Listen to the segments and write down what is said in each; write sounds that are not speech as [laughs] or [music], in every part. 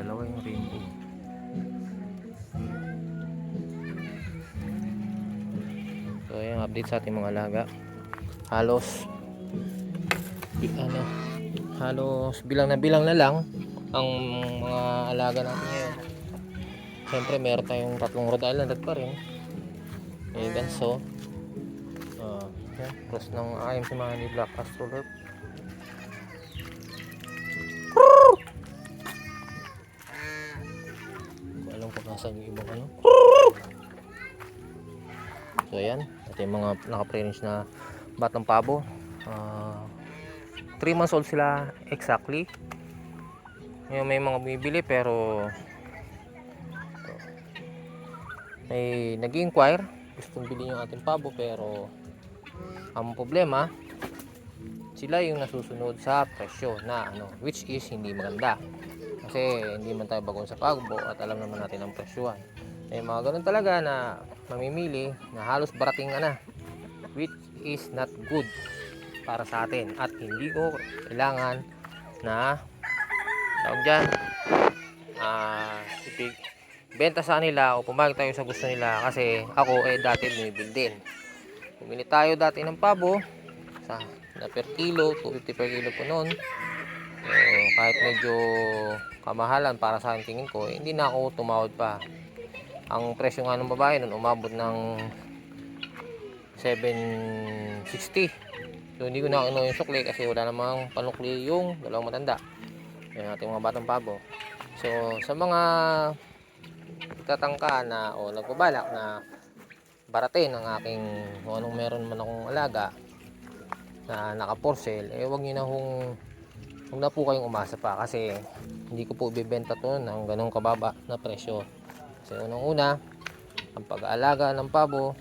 dalawa yung rainbow. So yung update sa ating mga laga halos di ano halos bilang na bilang na lang ang mga alaga natin ngayon. Syempre meron tayong tatlong Rhode Island at pa rin. May ganso. Uh, cross ng ayam si Manny Black Astrolurp nasaan yung ibang ano. So ayan, ito yung mga naka-pre-range na batang pabo. 3 months old sila exactly. Ngayon may mga bumibili pero ito. may nag-inquire gustong bilhin yung ating pabo pero ang problema sila yung nasusunod sa presyo na ano which is hindi maganda kasi hindi man tayo bagon sa pagbo at alam naman natin ang presyuhan. May mga ganun talaga na mamimili na halos barating na which is not good para sa atin. At hindi ko kailangan na tawag dyan ipig benta sa nila o pumayag tayo sa gusto nila kasi ako eh dati bumibili din. Bumili tayo dati ng pabo sa na per kilo 250 per kilo po noon eh, kahit medyo kamahalan para sa akin tingin ko hindi na ako tumawad pa. Ang presyo nga ng babae noon umabot ng 760 so hindi ko na kinuha yung sukli kasi wala namang panukli yung dalawang matanda. Yung ating mga batang pabo. So sa mga nagtatangka na o nagbabalak na baratin ang aking kung anong meron man akong alaga na naka for sale eh wag niyo na hong huwag na po kayong umasa pa kasi hindi ko po ibebenta to ng ganong kababa na presyo. Kasi unang una ang pag-aalaga ng pabo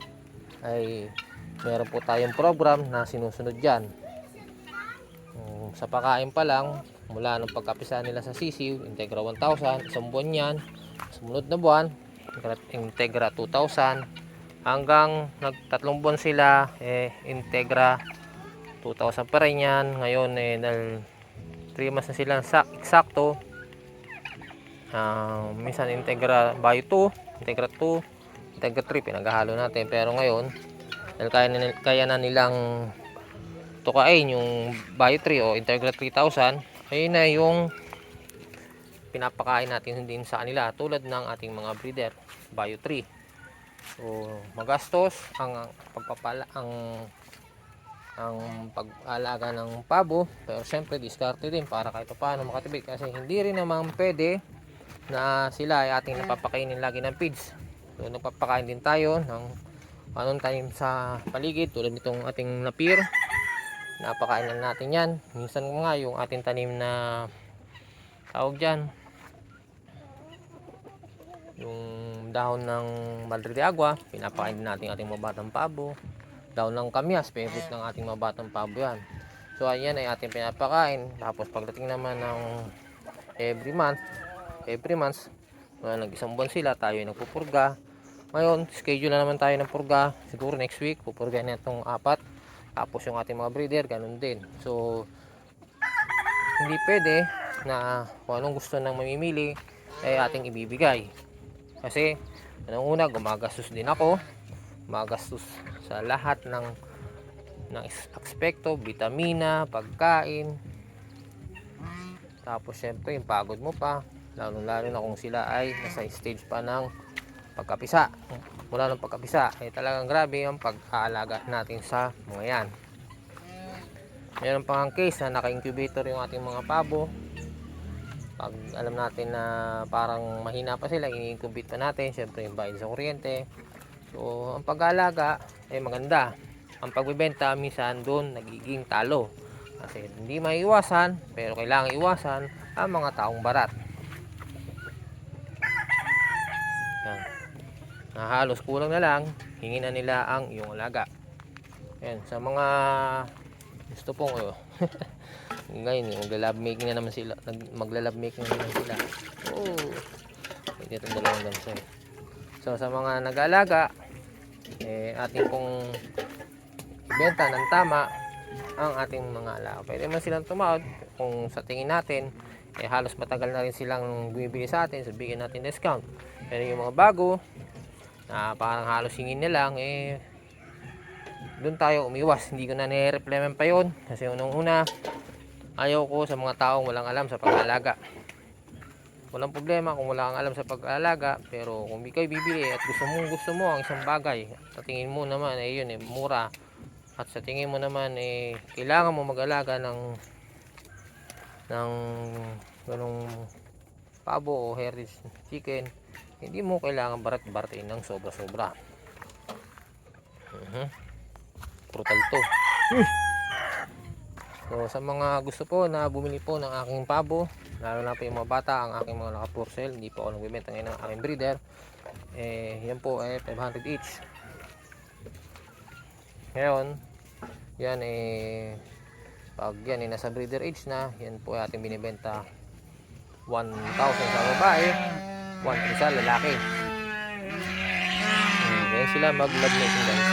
ay meron po tayong program na sinusunod dyan. Um, sa pakain pa lang mula nung pagkapisa nila sa sisiw Integra 1000 isang buwan yan sumunod na buwan Integra 2000 hanggang nagtatlong buwan sila eh Integra 2000 pa rin yan. Ngayon eh dahil 3 months na sila. Sak eksakto Ah, minsan Integra Bio 2 Integra 2 Integra 3 pinaghahalo natin. Pero ngayon dahil kaya na, kaya na nilang tukain yung Bio 3 o Integra 3000 ayun na yung pinapakain natin din sa kanila tulad ng ating mga breeder Bio 3 so magastos ang pagpapala ang ang pag-alaga ng pabo. Pero syempre diskarte din para kahit paano makatibig. Kasi hindi rin naman pwede na sila ay ating napapakainin lagi ng feeds. So nagpapakain din tayo ng anong tanim sa paligid. Tulad nitong ating napir. Napakain na natin yan. Minsan nga yung ating tanim na tawag dyan. Yung dahon ng Madre de Agua pinapakain din natin ating mga batang pabo dahon ng kamyas favorite ng ating mga batang pabo yan. So ayan ay ating pinapakain. Tapos pagdating naman ng every month every month uh, nag isang buwan sila tayo ay nagpupurga. Ngayon schedule na naman tayo ng purga. Siguro next week pupurga na itong apat. Tapos yung ating mga breeder ganun din. So hindi pwede na kung anong gusto ng mamimili ay ating ibibigay. Kasi anong una gumagastos din ako. Gumagastos sa lahat ng ng aspekto vitamina pagkain. Tapos syempre yung pagod mo pa lalo lalo na kung sila ay nasa stage pa ng pagkapisa. Mula ng pagkapisa ay talagang grabe ang pag-aalaga natin sa mga yan. Meron pang ang case na naka-incubator yung ating mga pabo. Pag alam natin na parang mahina pa sila ini-incubate pa natin syempre yung bayad sa kuryente so ang pag-aalaga ay maganda. Ang pagbebenta minsan doon nagiging talo. Kasi hindi maiwasan pero kailangan iwasan ang mga taong barat. Yan. Na halos kulang na lang hingin na nila ang iyong alaga. Yan sa mga gusto pong oh, [laughs] ngayon magla-love making na naman sila magla-love making na naman sila. Oh pwede itong dalawang ganso eh. So sa mga nag-alaga eh ating pong ibenta ng tama ang ating mga alaga pwede man silang tumawad kung sa tingin natin eh halos matagal na rin silang bumibili sa atin so bigyan natin discount pero yung mga bago na parang halos hingin na lang eh doon tayo umiwas. Hindi ko na nire-replyman pa yun. Kasi unang una, ayaw ko sa mga taong walang alam sa pag-aalaga. Walang problema kung wala kang alam sa pag-aalaga, pero kung ikaw bibili at gusto mo gusto mo ang isang bagay, sa tingin mo naman eh yun eh mura at sa tingin mo naman eh kailangan mo mag-alaga ng ng ganong pabo o heritage chicken, hindi mo kailangan barat-baratin ng sobra-sobra. Mhm. Brutal to. So sa mga gusto po na bumili po ng aking pabo, lalo na po yung mga bata, ang aking mga naka for sale, hindi po ako nagbibenta ngayon ng aking breeder. Eh, yan po eh 500 each. Ngayon, yan eh pag yan eh nasa breeder age na, yan po ating binibenta 1,000 sa babae, 1,000 sa lalaki. Hmm, Ganyan sila mag-love mating guys.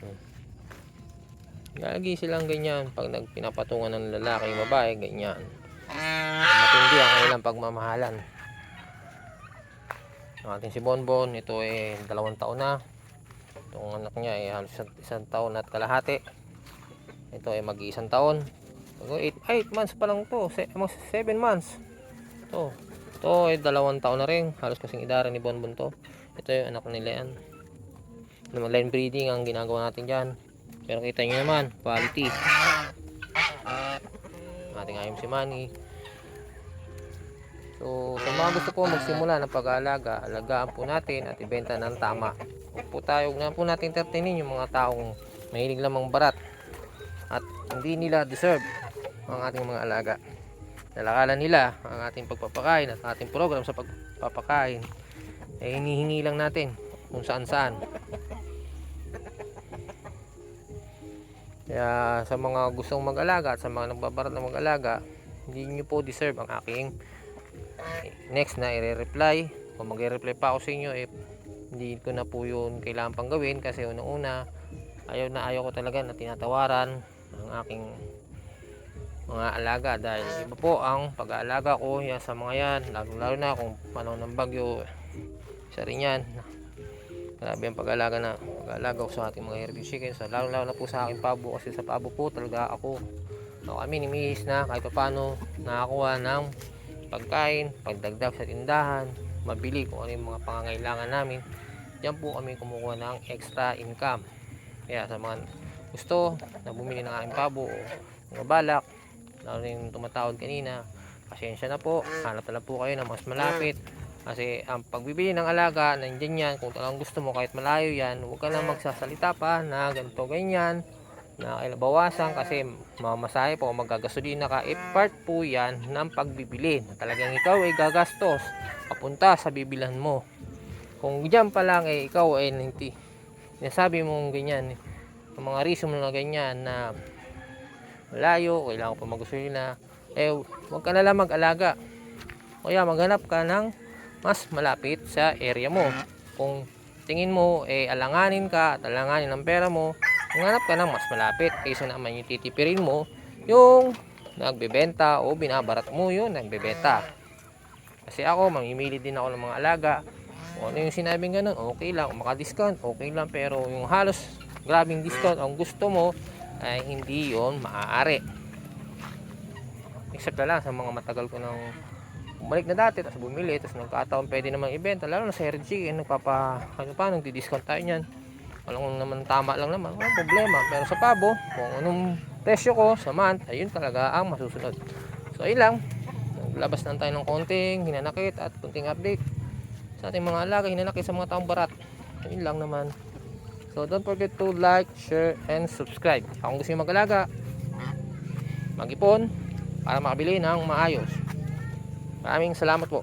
Hmm. Lagi silang ganyan pag nagpinapatungan ng lalaki babae, ganyan. Matindi ang kanilang pagmamahalan. Ang ating si Bonbon, ito ay dalawang taon na. Itong anak niya ay halos isang, isang taon at kalahati. Ito ay mag-iisang taon. 8, 8 months pa lang to. 7 months. Ito. Ito ay dalawang taon na rin. Halos kasing idara ni Bonbon to. Ito yung anak nila yan. Naman line breeding ang ginagawa natin dyan. Pero kita nyo naman, quality. Ating ayom si Manny. So, sa mga gusto po magsimula ng pag-aalaga, alagaan po natin at ibenta ng tama. Huwag po tayo, huwag po natin entertainin yung mga taong mahilig lamang barat at hindi nila deserve ang ating mga alaga. Nalakala nila ang ating pagpapakain at ating program sa pagpapakain eh hinihingi lang natin kung saan saan. Kaya sa mga gustong mag-alaga at sa mga nagbabarat na mag-alaga, hindi nyo po deserve ang aking next na i-reply. Kung mag-reply pa ako sa inyo, eh, hindi ko na po yun kailangan pang gawin kasi unang-una, ayaw na ayaw ko talaga na tinatawaran ang aking mga alaga dahil iba po ang pag-aalaga ko yan sa mga yan. Lalo lalo na kung panahon ng bagyo isa rin yan. Grabe ang pag-aalaga na pag-aalaga ko sa ating mga heritage chicken so, lalo lalo na po sa aking pabo kasi sa pabo po talaga ako. Ako kami ni Mihis na kahit paano nakakuha ng pagkain pagdagdag sa tindahan mabili kung ano yung mga pangangailangan namin yan po kami kumukuha ng extra income. Kaya sa mga gusto na bumili ng aking pabo o mga balak lalo na yung tumatawag kanina pasensya na po hanap na po kayo na mas malapit. Kasi ang pagbibili ng alaga nandiyan yan. Kung talagang gusto mo kahit malayo yan huwag ka lang magsasalita pa na ganito ganyan na bawasan kasi mamasahe po magagasolina ka eh part po yan ng pagbibili na talagang ikaw ay gagastos papunta sa bibilan mo kung diyan pa lang eh ikaw ay hindi nasabi mong ganyan ang mga reason mo na ganyan na malayo, kailangan pa magasolina, eh huwag ka na lang mag-alaga. Kaya maghanap ka ng mas malapit sa area mo. Kung tingin mo, eh alanganin ka, at alanganin ang pera mo, maghanap ka ng mas malapit kaysa naman yung titipirin mo, yung nagbebenta o binabarat mo yun, nagbebenta. Kasi ako, mamimili din ako ng mga alaga. Kung ano yung sinabing ganun, okay lang. Maka-discount, okay lang. Pero yung halos grabing discount, ang gusto mo, ay hindi yon maaari. Except na lang sa mga matagal ko nang bumalik na dati, tapos bumili, tapos nagkataon pwede namang ibenta, lalo na sa Heritage Chicken, nagpapa, ano pa, nagdi-discount tayo niyan. Walang naman tama lang naman, walang problema. Pero sa pabo, kung anong presyo ko sa month, ayun talaga ang masusunod. So, ayun lang. Naglabas lang tayo ng konting hinanakit at konting update sa ating mga alaga, hinanakit sa mga taong barat. Ayun lang naman. So don't forget to like, share, and subscribe. Kung gusto nyo mag-alaga, mag-ipon para makabili ng maayos. Maraming salamat po.